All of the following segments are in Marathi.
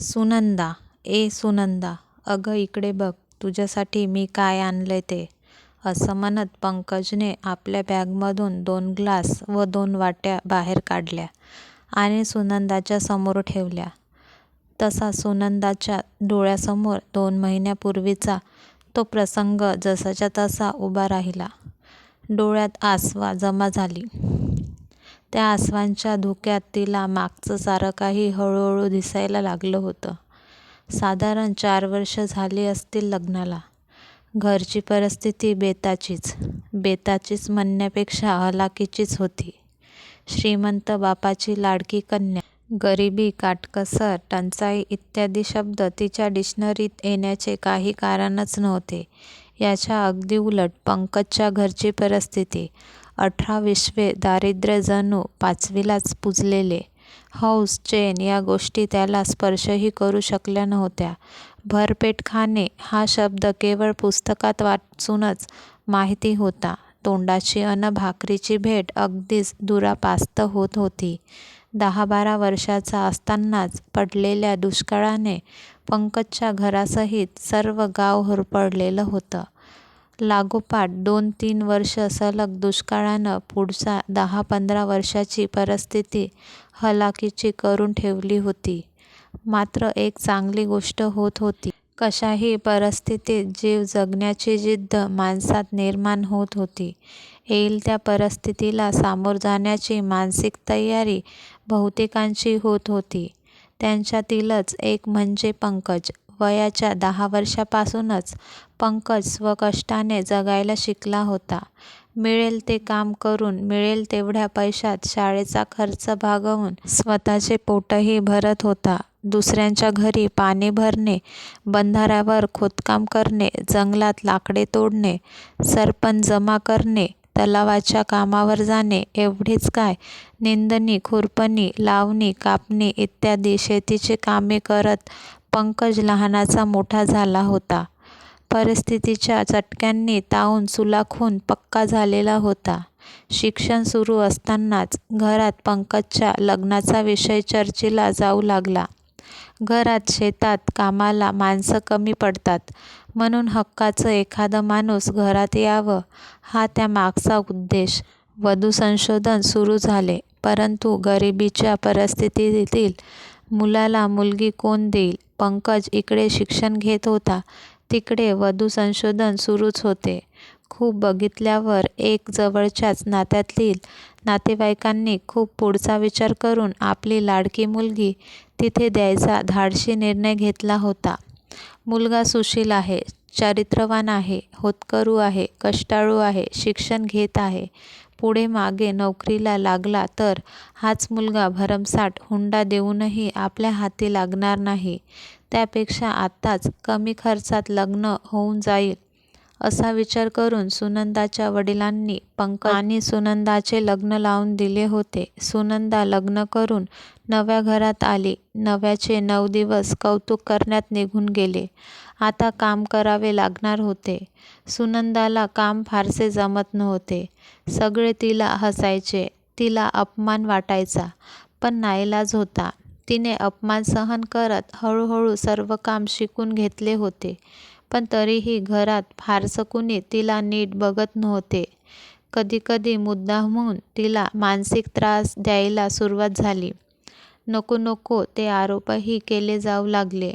सुनंदा ए सुनंदा अगं इकडे बघ तुझ्यासाठी मी काय आणलंय ते? असं म्हणत पंकजने आपल्या बॅगमधून दोन ग्लास व दोन वाट्या बाहेर काढल्या आणि सुनंदाच्या समोर ठेवल्या. तसा सुनंदाच्या डोळ्यासमोर दोन महिन्यापूर्वीचा तो प्रसंग जसाच्या तसा उभा राहिला. डोळ्यात आसवा जमा झाली. त्या आसवांच्या धुक्यात तिला मागचं सारं काही हळूहळू दिसायला लागलं होतं. साधारण चार वर्ष झाली असतील लग्नाला. घरची परिस्थिती बेताचीच. बेताचीच म्हणण्यापेक्षा हलाखीचीच होती. श्रीमंत बापाची लाडकी कन्या गरिबी काटकसर टंचाई इत्यादी शब्द तिच्या डिक्शनरीत येण्याचे काही कारणच नव्हते. याच्या अगदी उलट पंकजच्या घरची परिस्थिती अठराविश्वे दारिद्र्य जणू पाचवीलाच पुजलेले. हौस चैन या गोष्टी त्याला स्पर्शही करू शकल्या नव्हत्या. भरपेट खाणे हा शब्द केवळ पुस्तकात वाचूनच माहिती होता. तोंडाची अन भाकरीची भेट अगदीच दुरापास्त होत होती. दहा बारा वर्षाचा असतानाच पडलेल्या दुष्काळाने पंकजच्या घरासहित सर्व गाव होरपळलेलं होतं. लागोपाठ दोन तीन वर्ष सलग दुष्काळानं पुढच्या दहा पंधरा वर्षाची परिस्थिती हलाखीची करून ठेवली होती. मात्र एक चांगली गोष्ट होत होती. कशाही परिस्थितीत जीव जगण्याची जिद्द माणसात निर्माण होत होती. येईल त्या परिस्थितीला सामोर जाण्याची मानसिक तयारी बहुतेकांची होत होती. त्यांच्यातीलच एक म्हणजे पंकज. वयाच्या दहा वर्षापासूनच पंकज स्वकष्टाने जगायला शिकला होता. मिळेल ते काम करून मिळेल तेवढ्या पैशात शाळेचा खर्च भागवून स्वतःचे पोटही भरत होता. दुसऱ्यांच्या घरी पाणी भरणे बंधाऱ्यावर खोदकाम करणे जंगलात लाकडे तोडणे सरपण जमा करणे तलावाच्या कामावर जाणे एवढीच काय? निंदणी खुरपणी लावणी कापणी इत्यादी शेतीची कामे करत पंकज लहानाचा मोठा झाला होता. परिस्थितीच्या चटक्यांनी तावून सुलाखून पक्का झालेला होता. शिक्षण सुरू असतानाच घरात पंकजच्या लग्नाचा विषय चर्चेला जाऊ लागला. घरात शेतात कामाला माणसं कमी पडतात. म्हणून हक्काचं एखादं माणूस घरात यावं हा त्या मागचा उद्देश. वधू संशोधन सुरू झाले परंतु गरिबीच्या परिस्थितीतील मुलाला मुलगी कोण देईल? पंकज इकडे शिक्षण घेत होता. तिकडे वधू संशोधन सुरूच होते. खूप बघितल्यावर एक जवळच्याच नात्यातील नातेवाईकांनी खूप पुढचा विचार करून आपली लाडकी मुलगी तिथे द्यायचा धाडशी निर्णय घेतला होता. मुलगा सुशील आहे चारित्र्यवान आहे होतकरू आहे कष्टाळू आहे शिक्षण घेत आहे. पुढे मागे नोकरीला लागला तर हाच मुलगा भरमसाठ हुंडा देऊनही आपल्या हाती लागणार नाही. त्यापेक्षा आत्ताच कमी खर्चात लग्न होऊन जाईल असा विचार करून सुनंदाच्या वडिलांनी पंकज आणि सुनंदाचे लग्न लावून दिले होते. सुनंदा लग्न करून नव्या घरात आली. नव्याचे नऊ दिवस कौतुक करण्यात निघून गेले. आता काम करावे लागणार होते. सुनंदाला काम फारसे जमत नव्हते. सगळे तिला हसायचे. तिला अपमान वाटायचा. पण नाईलाज होता. तिने अपमान सहन करत हळूहळू सर्व काम शिकून घेतले होते. पण तरीही घरात फारसं कुणी तिला नीट बघत नव्हते. कधीकधी मुद्दामहून तिला मानसिक त्रास द्यायला सुरुवात झाली. नको नको ते आरोपही केले जाऊ लागले.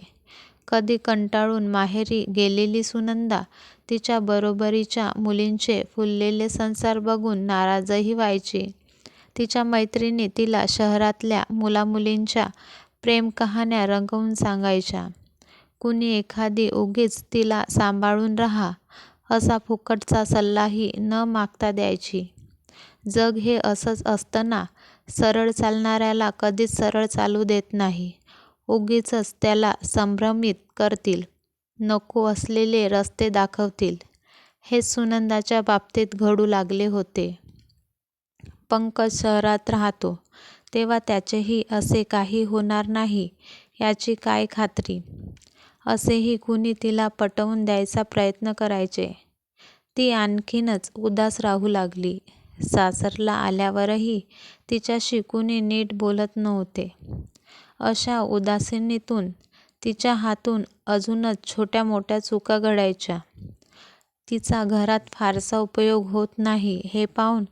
कधी कंटाळून माहेरी गेलेली सुनंदा तिच्या बरोबरीच्या मुलींचे फुललेले संसार बघून नाराजही व्हायची. तिच्या मैत्रिणी तिला शहरातल्या मुलामुलींच्या प्रेमकहाण्या रंगवून सांगायच्या. कुणी एखादी उगीच तिला सांभाळून राहा असा फुकटचा सल्लाही न मागता द्यायची. जग हे असंच असतं ना सरळ चालणाऱ्याला कधीच सरळ चालू देत नाही. उगीचच त्याला संभ्रमित करतील. नको असलेले रस्ते दाखवतील. हेच सुनंदाच्या बाबतीत घडू लागले होते. पंकज शहरात राहतो. तेव्हा त्याचेही असे काही होणार नाही याची काय खात्री? असेही कुणी तिला पटवून द्यायचा प्रयत्न करायचे? ती आणखीनच उदास राहू लागली. सासरला आल्यावरही तिच्याशी कुणी नीट बोलत नव्हते अशा उदासीनीतून तिच्या हातून अजूनच छोट्या मोठ्या चुका घडायच्या. तिचा घरात फारसा उपयोग होत नाही हे पाहून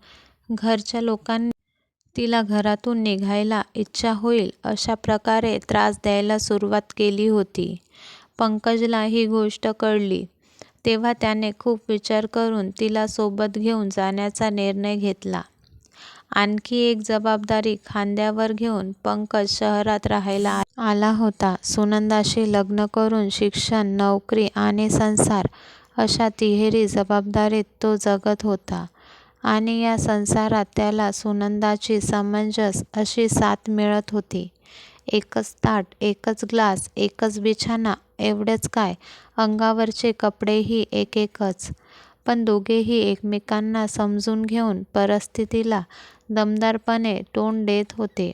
घरच्या लोकांनी तिला घरातून निघायला इच्छा होईल अशा प्रकारे त्रास द्यायला सुरुवात केली होती. पंकजला ही गोष्ट कळली तेव्हा त्याने खूप विचार करून तिला सोबत घेऊन जाण्याचा निर्णय घेतला. आणखी एक जबाबदारी खांद्यावर घेऊन पंकज शहरात राहायला आला होता. सुनंदाशी लग्न करून शिक्षण, नोकरी आणि संसार अशा तिहेरी जबाबदारीत तो जगत होता आणि या संसारात त्याला सुनंदाची समंजस अशी साथ मिळत होती. एकच ताट, एकच ग्लास, एकच बिछाना एवढेच काय अंगावरचे कपडेही एकेकच. पण दोघेही एकमेकांना समजून घेऊन परिस्थितीला दमदारपणे तोंड देत होते.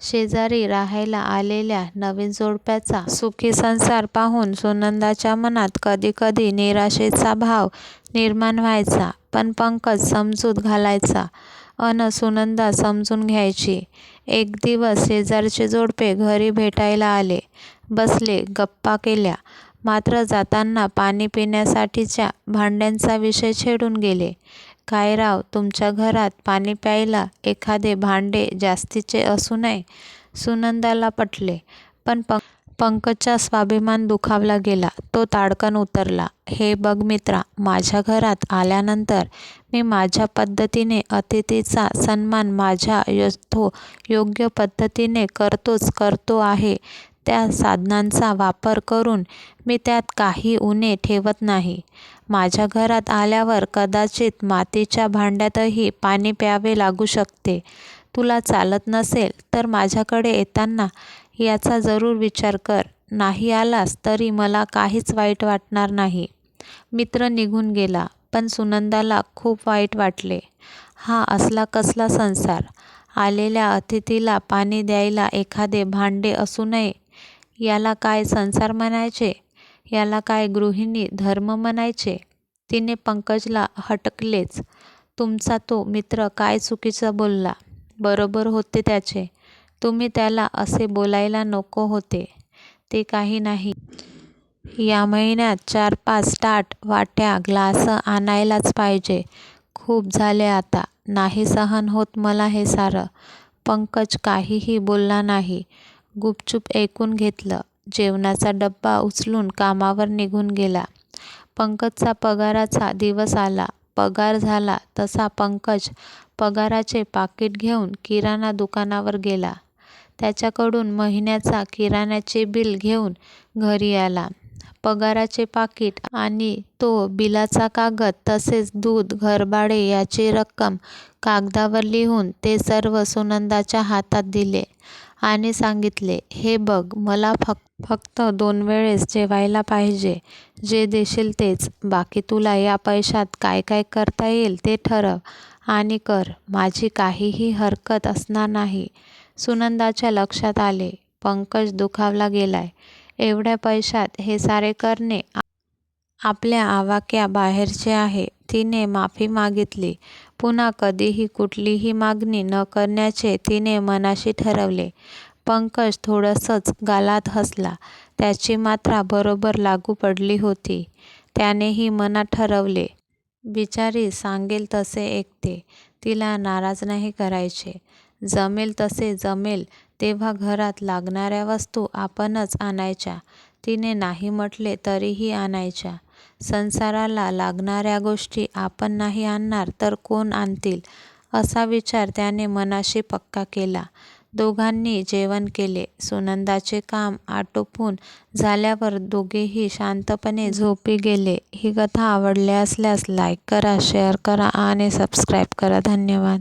शेजारी राहायला आलेल्या नवीन जोडप्याचा सुखी संसार पाहून सुनंदाच्या मनात कधीकधी निराशेचा भाव निर्माण व्हायचा. पण पंकज समजूत घालायचा अन सुनंदा समजून घ्यायची. एक दिवस शेजारचे जोडपे घरी भेटायला आले. बसले, गप्पा केल्या. मात्र जाताना पाणी पिण्यासाठीच्या भांड्यांचा विषय छेडून गेले. काय राव तुमच्या घरात पाणी प्यायला एखादे भांडे जास्तीचे असू नये? सुनंदाला पटले. पण पंकजचा स्वाभिमान दुखावला गेला. तो ताडकन उतरला हे बघ मित्रा, माझ्या घरात आल्यानंतर मी माझ्या पद्धतीने अतिथीचा सन्मान माझ्या यथोयोग्य पद्धतीने करतोच करतो आहे. त्या साधनांचा वापर करून मी त्यात काही उणे ठेवत नाही. माझ्या घरात आल्यावर कदाचित मातीच्या भांड्यातही पाणी प्यावे लागू शकते. तुला चालत नसेल तर माझ्याकडे येताना याचा जरूर विचार कर. नाही आलास तरी मला काहीच वाईट वाटणार नाही. मित्र निघून गेला. पण सुनंदाला खूप वाईट वाटले. हा असला कसला संसार? आलेल्या अतिथीला पाणी द्यायला एखादे भांडे असू नये याला काय संसार म्हणायचे? याला काय गृहिणी धर्म म्हणायचे? तिने पंकजला हटकलेच. तुमचा तो मित्र काय चुकीचं बोलला? बरोबर होते त्याचे. तुम्ही त्याला असे बोलायला नको होते. ते काही नाही. या महिन्यात चार पाच ताट, वाट्या, ग्लास आणायलाच पाहिजे. खूप झाले आता. नाही सहन होत मला हे सारं. पंकज काहीही बोलला नाही. गुपचूप ऐकून घेतलं. जेवणाचा डब्बा उचलून कामावर निघून गेला. पंकजचा पगाराचा दिवस आला. पगार झाला तसा पंकज पगाराचे पाकीट घेऊन किराणा दुकानावर गेला. त्याच्याकडून महिन्याचा किराण्याचे बिल घेऊन घरी आला. पगाराचे पाकीट आणि तो बिलाचा कागद तसेच दूध, घरभाडे याची रक्कम कागदावर लिहून ते सर्व सुनंदाच्या हातात दिले आणि सांगितले, हे बघ मला फक्त दोन वेळेस जेवायला पाहिजे. जे देशील तेच. बाकी तुला या पैशात काय काय करता येईल ते ठरव आणि कर. माझी काहीही हरकत असणार नाही. सुनंदाच्या लक्षात आले, पंकज दुखावला गेलाय. एवढ्या पैशात हे सारे करणे आपल्या आवाक्याबाहेरचे आहे. तिने माफी मागितली. पुन्हा कधीही कुठलीही मागणी न करण्याचे तिने मनाशी ठरवले. पंकज थोडसंच गालात हसला. त्याची मात्रा बरोबर लागू पडली होती. त्यानेही मनात ठरवले, बिचारी सांगेल तसे ऐकते. तिला नाराज नाही करायचे. जमेल तसे जमेल तेव्हा घरात लागणाऱ्या वस्तू आपणच आणायच्या. तिने नाही म्हटले तरीही आणायच्या. संसाराला लागणाऱ्या गोष्टी आपण नाही आणणार तर कोण आणतील असा विचार त्याने मनाशी पक्का केला. दोघांनी जेवण केले. सुनंदाचे काम आटोपून झाल्यावर दोघेही शांतपणे झोपी गेले. ही कथा आवडली असल्यास लाईक करा, शेअर करा आणि सबस्क्राईब करा. धन्यवाद.